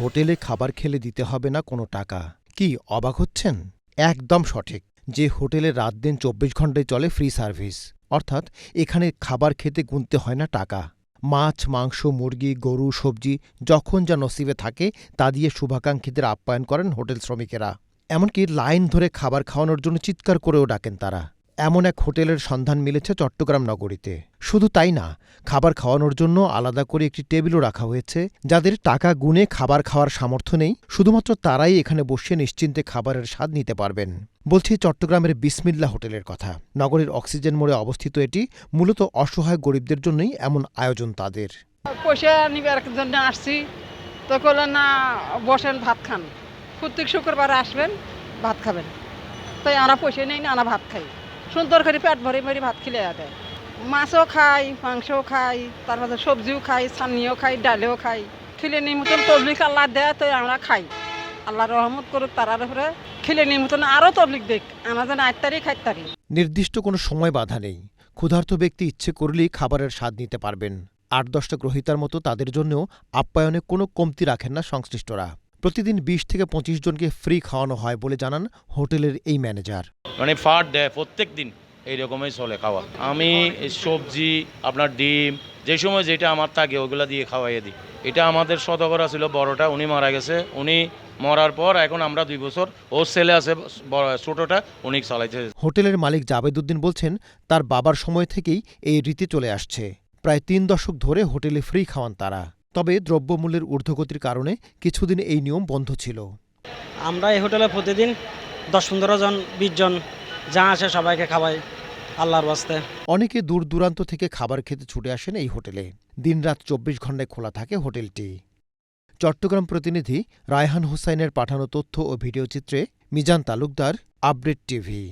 হোটেলে খাবার খেলে দিতে হবে না কোনো টাকা। কি, অবাক হচ্ছেন? একদম সঠিক। যে হোটেলে রাত দিন চব্বিশ ঘন্টায় চলে ফ্রি সার্ভিস। অর্থাৎ এখানে খাবার খেতে গুনতে হয় না টাকা। মাছ, মাংস, মুরগি, গরু, সবজি যখন যা নসিবে থাকে, তা দিয়ে শুভাকাঙ্ক্ষীদের আপ্যায়ন করেন হোটেল শ্রমিকেরা। এমনকি লাইন ধরে খাবার খাওয়ানোর জন্য চিৎকার করেও ডাকেন তারা। এমন এক হোটেলের সন্ধান মিলেছে চট্টগ্রাম নগরীতে। শুধু তাই না, খাবার খাওয়ানোর জন্য আলাদা করে একটি টেবিলও রাখা হয়েছে, যাদের টাকা গুনে খাবার খাওয়ার সামর্থ্য নেই, শুধুমাত্র তারাই এখানে বসে নিশ্চিন্তে খাবারের স্বাদ নিতে পারবেন। বলছি চট্টগ্রামের বিসমিল্লা হোটেলের কথা। নগরীর অক্সিজেন মোড়ে অবস্থিত এটি মূলত অসহায় গরিবদের জন্যই এমন আয়োজন তাদের। পয়সা নিবার জন্য আসছি। তো না, বসেন, ভাত খান। প্রত্যেক শুক্রবার আসবেন, ভাত খাবেন। তাই আমরা পয়সা নেই, না আমরা ভাত খাই। সুন্দর করে পেট ভরে ভরে ভাত খেলে দেয়। মাছও খাই, মাংসও খাই, তারপরে সবজিও খাই চাটনিও খাই, ডালেও খাই। খেলে নিই মতন তবলিক আল্লাহ দেয়, তো আমরা খাই। আল্লাহ রহমত করুক তারার উপরে খেলে নিই মতন আরও তবলিক দেখ। আমরা যেন আটতারি খাইতারি নির্দিষ্ট কোনো সময় বাধা নেই। ক্ষুধার্ত ব্যক্তি ইচ্ছে করলেই খাবারের স্বাদ নিতে পারবেন। আট দশটা গ্রহিতার মতো তাদের জন্যও আপ্যায়নে কোনো কমতি রাখেন না সংশ্লিষ্টরা। প্রতিদিন বিশ থেকে পঁচিশ জনকে ফ্রি খাওয়ানো হয় বলে জানান হোটেলের এই ম্যানেজার। মানে ফাট দেয় প্রত্যেক দিন এইরকমই চলে খাওয়া। আমি সবজি আপনার ডিম যে সময় যেটা আমার থাকে ওগুলো দিয়ে খাওয়াইয়ে দিই। এটা আমাদের সদগরা ছিল বড়টা উনি মারা গেছে। উনি মরার পর এখন আমরা দুই বছর ওর ছেলে আছে ছোটটা উনি চালাইছে। হোটেলের মালিক জাবেদুদ্দিন বলছেন তার বাবার সময় থেকেই এই রীতি চলে আসছে। প্রায় তিন দশক ধরে হোটেলে ফ্রি খাওয়ান তারা। তবে দ্রব্যমূল্যের ঊর্ধ্বগতির কারণে কিছুদিন এই নিয়ম বন্ধ ছিল। আমরা এই হোটেলে প্রতিদিন দশ পনেরো জন বিশ জন যা আসে সবাইকে খাওয়াই আল্লাহর বাস্তে অনেকে দূর দূরান্ত থেকে খাবার খেতে ছুটে আসেন এই হোটেলে। দিনরাত চব্বিশ ঘন্টায় খোলা থাকে হোটেলটি। চট্টগ্রাম প্রতিনিধি রায়হান হোসাইনের পাঠানো তথ্য ও ভিডিওচিত্রে মিজান তালুকদার আপডেট টিভি।